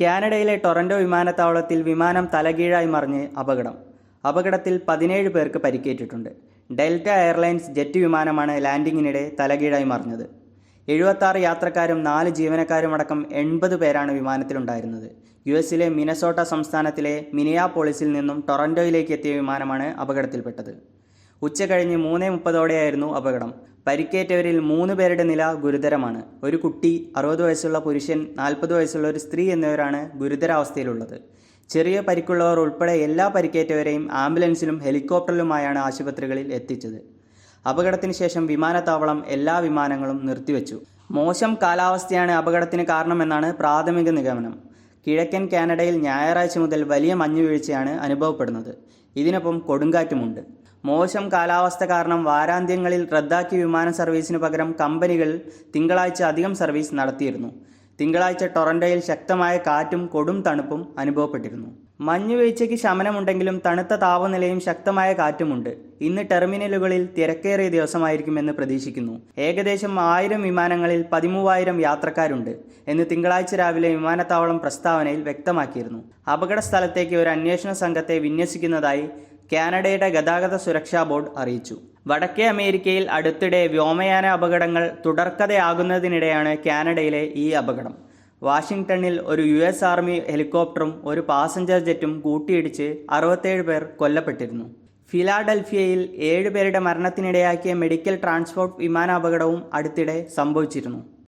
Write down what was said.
കാനഡയിലെ ടൊറന്റോ വിമാനത്താവളത്തിൽ വിമാനം തലകീഴായി മറിഞ്ഞ് അപകടം. അപകടത്തിൽ പതിനേഴ് പേർക്ക് പരിക്കേറ്റിട്ടുണ്ട്. ഡെൽറ്റ എയർലൈൻസ് ജെറ്റ് വിമാനമാണ് ലാൻഡിങ്ങിനിടെ തലകീഴായി മറിഞ്ഞത്. എഴുപത്താറ് യാത്രക്കാരും നാല് ജീവനക്കാരും അടക്കം എൺപത് പേരാണ് വിമാനത്തിലുണ്ടായിരുന്നത്. യു എസിലെ മിനസോട്ട സംസ്ഥാനത്തിലെ മിനിയാപോളിസിൽ നിന്നും ടൊറന്റോയിലേക്ക് എത്തിയ വിമാനമാണ് അപകടത്തിൽപ്പെട്ടത്. ഉച്ച കഴിഞ്ഞ് മൂന്ന് മുപ്പതോടെയായിരുന്നു അപകടം. പരിക്കേറ്റവരിൽ മൂന്ന് പേരുടെ നില ഗുരുതരമാണ്. ഒരു കുട്ടി അറുപത് വയസ്സുള്ള പുരുഷൻ നാൽപ്പത് വയസ്സുള്ള ഒരു സ്ത്രീ എന്നിവരാണ് ഗുരുതരാവസ്ഥയിലുള്ളത്. ചെറിയ പരിക്കുള്ളവർ ഉൾപ്പെടെ എല്ലാ പരിക്കേറ്റവരെയും ആംബുലൻസിലും ഹെലികോപ്റ്ററിലുമായാണ് ആശുപത്രികളിൽ എത്തിച്ചത്. അപകടത്തിന് ശേഷം വിമാനത്താവളം എല്ലാ വിമാനങ്ങളും നിർത്തിവെച്ചു. മോശം കാലാവസ്ഥയാണ് അപകടത്തിന് കാരണമെന്നാണ് പ്രാഥമിക നിഗമനം. കിഴക്കൻ കാനഡയിൽ ഞായറാഴ്ച മുതൽ വലിയ മഞ്ഞുവീഴ്ചയാണ് അനുഭവപ്പെടുന്നത്. ഇതിനൊപ്പം കൊടുങ്കാറ്റുമുണ്ട്. മോശം കാലാവസ്ഥ കാരണം വാരാന്ത്യങ്ങളിൽ റദ്ദാക്കിയ വിമാന സർവീസിനു പകരം കമ്പനികൾ തിങ്കളാഴ്ച അധികം സർവീസ് നടത്തിയിരുന്നു. തിങ്കളാഴ്ച ടൊറന്റോയിൽ ശക്തമായ കാറ്റും കൊടും തണുപ്പും അനുഭവപ്പെട്ടിരുന്നു. മഞ്ഞുവീഴ്ചയ്ക്ക് ശമനമുണ്ടെങ്കിലും തണുത്ത താപനിലയും ശക്തമായ കാറ്റുമുണ്ട്. ഇന്ന് ടെർമിനലുകളിൽ തിരക്കേറിയ ദിവസമായിരിക്കുമെന്ന് പ്രതീക്ഷിക്കുന്നു. ഏകദേശം ആയിരം വിമാനങ്ങളിൽ പതിമൂവായിരം യാത്രക്കാരുണ്ട് എന്ന് തിങ്കളാഴ്ച രാവിലെ വിമാനത്താവളം പ്രസ്താവനയിൽ വ്യക്തമാക്കിയിരുന്നു. അപകട സ്ഥലത്തേക്ക് ഒരു അന്വേഷണ സംഘത്തെ വിന്യസിക്കുന്നതായി കാനഡയുടെ ഗതാഗത സുരക്ഷാ ബോർഡ് അറിയിച്ചു. വടക്കേ അമേരിക്കയിൽ അടുത്തിടെ വ്യോമയാന അപകടങ്ങൾ തുടർക്കഥയാകുന്നതിനിടെയാണ് കാനഡയിലെ ഈ അപകടം. വാഷിംഗ്ടണിൽ ഒരു യു എസ് ആർമി ഹെലികോപ്റ്ററും ഒരു പാസഞ്ചർ ജെറ്റും കൂട്ടിയിടിച്ച് അറുപത്തേഴ് പേർ കൊല്ലപ്പെട്ടിരുന്നു. ഫിലാഡൽഫിയയിൽ ഏഴുപേരുടെ മരണത്തിനിടയാക്കിയ മെഡിക്കൽ ട്രാൻസ്പോർട്ട് വിമാനാപകടവും അടുത്തിടെ സംഭവിച്ചിരുന്നു.